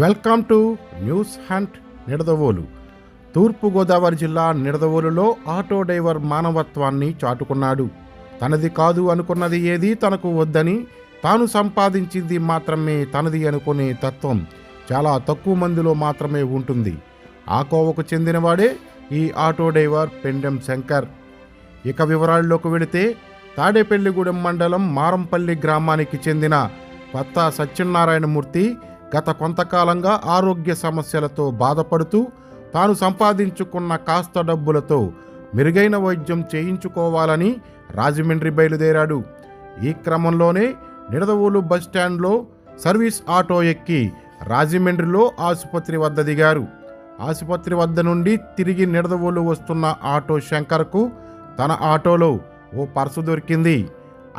Welcome to news hunt Nidadavolu. Thoorpugodavari జిల్లా నిడదవోలులో auto driver మానవత్వాన్ని చాటుకున్నాడు. తనది కాదు అనుకున్నది ఏది తనకు వద్దని తాను సంపాదించింది మాత్రమే తనది అనుకునే తత్వం చాలా తక్కువ మందిలో మాత్రమే ఉంటుంది. ఆ కోవకు చెందినవాడే ఈ ఆటో డ్రైవర్ పెండెం శంకర్. ఇక వివరాల్లోకి వెళితే తాడేపల్లిగూడెం మండలం మారంపల్లి గ్రామానికి చెందిన పత్తా సత్యనారాయణమూర్తి గత కొంతకాలంగా ఆరోగ్య సమస్యలతో బాధపడుతూ తాను సంపాదించుకున్న కాస్త డబ్బులతో మెరుగైన వైద్యం చేయించుకోవాలని రాజమండ్రి బయలుదేరాడు. ఈ క్రమంలోనే నిడదవోలు బస్టాండ్లో సర్వీస్ ఆటో ఎక్కి రాజమండ్రిలో ఆసుపత్రి వద్ద దిగారు. ఆసుపత్రి వద్ద నుండి తిరిగి నిడదవోలు వస్తున్న ఆటో శంకర్కు తన ఆటోలో ఓ పర్సు దొరికింది.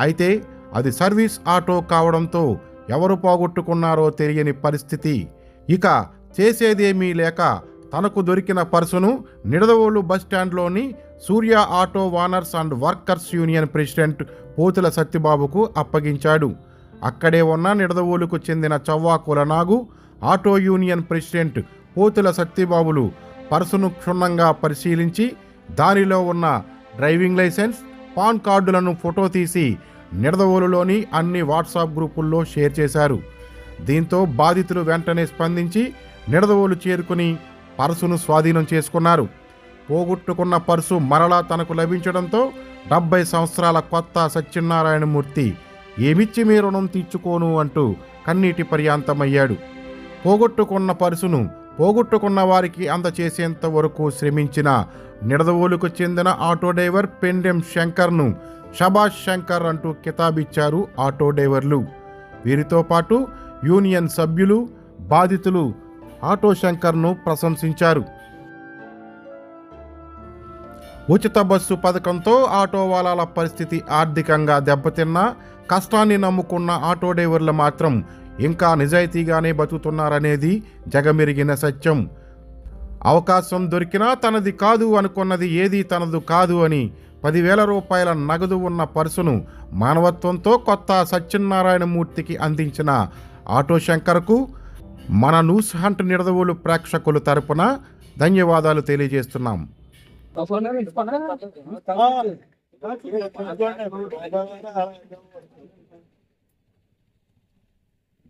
అయితే అది సర్వీస్ ఆటో కావడంతో ఎవరు పోగొట్టుకున్నారో తెలియని పరిస్థితి. ఇక చేసేదేమీ లేక తనకు దొరికిన పర్సును Nidadavolu బస్టాండ్లోని Surya auto owners and workers union president Pothula సత్యబాబుకు అప్పగించాడు. అక్కడే ఉన్న నిడదవోలుకు చెందిన Chavva Kulanagu auto union president Pothula సత్యబాబులు పర్సును క్షుణ్ణంగా పరిశీలించి దానిలో ఉన్న డ్రైవింగ్ లైసెన్స్ పాన్ కార్డులను ఫోటో తీసి నిడదవోలులోని అన్ని వాట్సాప్ గ్రూపుల్లో షేర్ చేశారు. దీంతో బాధితులు వెంటనే స్పందించి నిడదవోలు చేరుకుని పర్సును స్వాధీనం చేసుకున్నారు. పోగొట్టుకున్న పర్సు మరలా తనకు లభించడంతో డెబ్బై సంవత్సరాల కొత్త సత్యనారాయణమూర్తి ఏమిచ్చి మీ రుణం తీర్చుకోను అంటూ కన్నీటి పర్యాంతమయ్యాడు. పోగొట్టుకున్న పర్సును పోగొట్టుకున్న వారికి అందచేసేంత వరకు శ్రమించిన నిడదవోలుకు చెందిన ఆటో డ్రైవర్ పెండెం శంకర్ను షబాష్ శంకర్ అంటూ కితాబిచ్చారు ఆటో డ్రైవర్లు. వీరితో పాటు యూనియన్ సభ్యులు బాధితులు ఆటో శంకర్ను ప్రశంసించారు. ఉచిత బస్సు పథకంతో ఆటో వాలాల పరిస్థితి ఆర్థికంగా దెబ్బతిన్నా కష్టాన్ని నమ్ముకున్న ఆటో డ్రైవర్లు మాత్రం ఇంకా నిజాయితీగానే బతుకుతున్నారనేది జగమెరిగిన సత్యం అవకాశం దొరికినా తనది కాదు అనుకున్నది ఏది తనదు కాదు అని పదివేల రూపాయల నగదు ఉన్న పర్సును మానవత్వంతో కొత్త సత్యనారాయణమూర్తికి అందించిన ఆటో శంకర్కు మన న్యూస్ హంట్ నిడదవులు ప్రేక్షకుల తరపున ధన్యవాదాలు తెలియజేస్తున్నాం అదే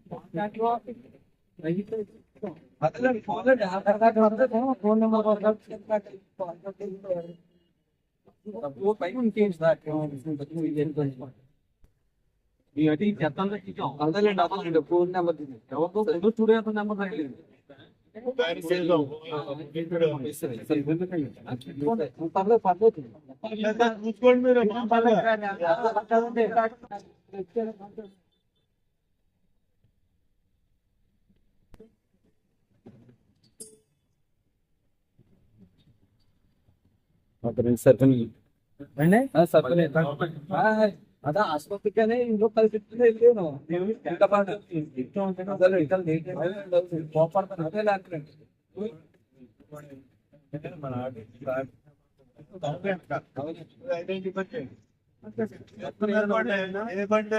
ఫోన్ నెంబర్ అటు చెత్త అదలేండి అదలేండి ఫోన్ నెంబర్ ఎవరితో ఎవరు చూడే అతని నెంబర్ తగిలింది పర్లేదు చూసుకోండి మీరు అదే ఆసుపత్రికనే ఇంట్లో పరిస్థితులు వెళ్ళాను నేను ఎంత బాగా ఇంట్లో ఉంటాను అసలు ఇతను లేట్ కోపడతాను. అదే మన ఐడెంటిఫై చేయండి. ఏ బండి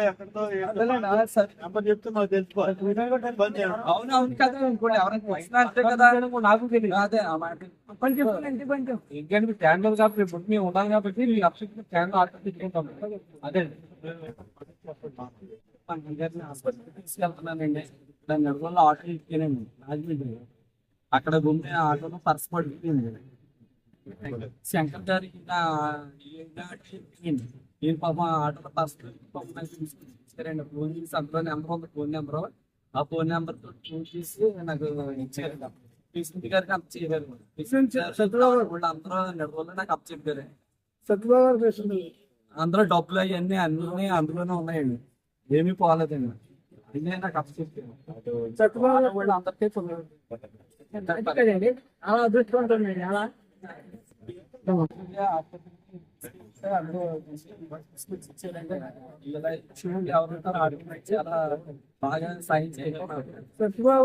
నెంబర్ చెప్తే మాకు తెలుసుకోవాలి బండి కదా ఇంకోటి ఎవరైనా వచ్చినా అంతే కదా. నాకు తెలియదు అదే పని చెప్పండి ఇంటి పని కాబట్టి ఇప్పుడు మేము ఉన్నాం కాబట్టి మీ ఆర్డర్ తీసుకుంటాం అదే తీసుకెళ్తున్నానండి దాని ఆటో ఇచ్చానండి రాజమండ్రి అక్కడ గుమ్మే ఆటోలో పర్స్ పడిపోయింది. శంకర్ గారికి నేను పాప ఆటోలో పర్స్ తీసుకొచ్చారండి ఫోన్ చేసి అందులో నెంబర్ ఉంది ఫోన్ నెంబర్ ఆ ఫోన్ నెంబర్ ఫోన్ చేసి నాకు ఇచ్చారు తీసుకుంటే గారికి అప్ చేయగారు వాళ్ళు అందరూ నెలవల్ల నాకు అప్ చెప్పారు అందరూ డబ్బులు అవన్నీ అన్ని అందులోనే ఉన్నాయండి. ఏమీ పోలేదండి. అన్నీ నాకు అప్ చెప్పారు వాళ్ళు అందరికీ అలా అదృష్టవంతండి అలా? బాగా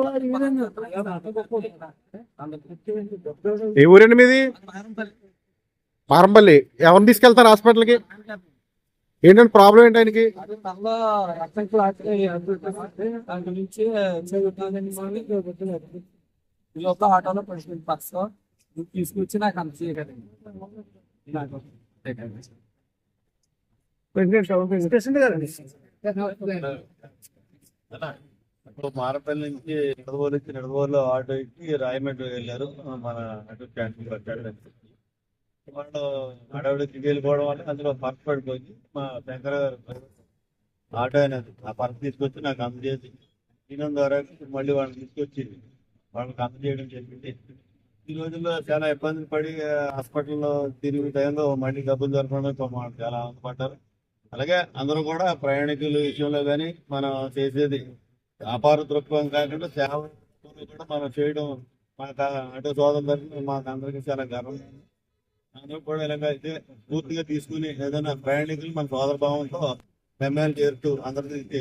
గారు ఈ విధంగా ఏ ఊరండి మీది? పారంపల్లి. ఎవరిని తీసుకెళ్తారు హాస్పిటల్కి? ఏంటంటే ప్రాబ్లం ఏంటి ఆయనకి? ఆటోలో పడిపోయింది పర్స్ తీసుకొచ్చి నాకు అంత నాకు గారండి ఇప్పుడు మారపల్లి నుంచి నిడదవోలు వచ్చి నిడదవోలు ఆటో ఎక్కి రాయమండ్రి వెళ్ళారు మన అటు క్యాంటీన్ పెట్టడానికి వాళ్ళు అడవికి వెళ్ళిపోవడం వల్ల అందులో పర్స్ పడిపోయింది మా శంకర గారు ఆటో అనేది ఆ పర్స్ తీసుకొచ్చి నాకు అందజేసి తినడం ద్వారా మళ్ళీ వాళ్ళని తీసుకొచ్చింది వాళ్ళకి అందజేయడం జరిగింది ఈ రోజుల్లో చాలా ఇబ్బందులు పడి హాస్పిటల్లో తిరిగి టైంలో మళ్ళీ డబ్బులు దొరకడం చాలా ఆనందపడ్డారు. అలాగే అందరూ కూడా ప్రయాణికుల విషయంలో కానీ మనం చేసేది వ్యాపార దృక్పథం కాకుండా సేవ కూడా మనం చేయడం మాకు అటు సోదరు మాకు అందరికీ చాలా గర్వం. అందరూ కూడా ఇలాగ అయితే పూర్తిగా తీసుకుని ఏదైనా ప్రయాణికులు మన సోదర భావంతో మెమ్మేలు చేరుతూ అందరికీ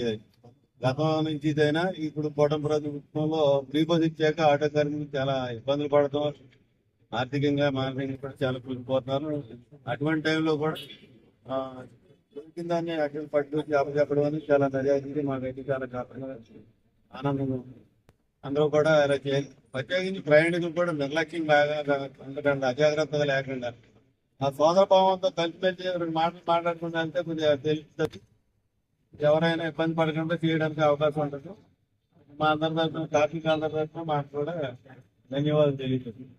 గతం నుంచి ఇదైనా ఇప్పుడు కూటమి ప్రభుత్వంలో ఫ్రీ బస్ ఇచ్చాక ఆటో కార్మికులు చాలా ఇబ్బందులు పడతాం ఆర్థికంగా మానసికంగా కూడా చాలా కూలిపోతున్నారు. అటువంటి టైంలో కూడా ఆ, దొరికిన దాన్ని పట్టు చేప చెప్పడం అనేది చాలా నిజాయితీ మాకైతే చాలా కారణంగా ఆనందంగా అందరూ కూడా ఇలా చేయాలి ప్రత్యేకించి ప్రయాణికులు కూడా నిర్లక్ష్యం బాగా ఉండకండి అజాగ్రత్తగా లేకుండా. ఆ సోదర భావంతో కలిసిమెలిసి రెండు మాటలు మాట్లాడుకుంటే అంటే కొంచెం తెలుస్తుంది. ఎవరైనా ఇబ్బంది పడకుండా చేయడానికి అవకాశం ఉంటుంది. మా అందరి తరఫున కార్మిక అందరి తరఫున మాకు కూడా ధన్యవాదాలు తెలియజేస్తుంది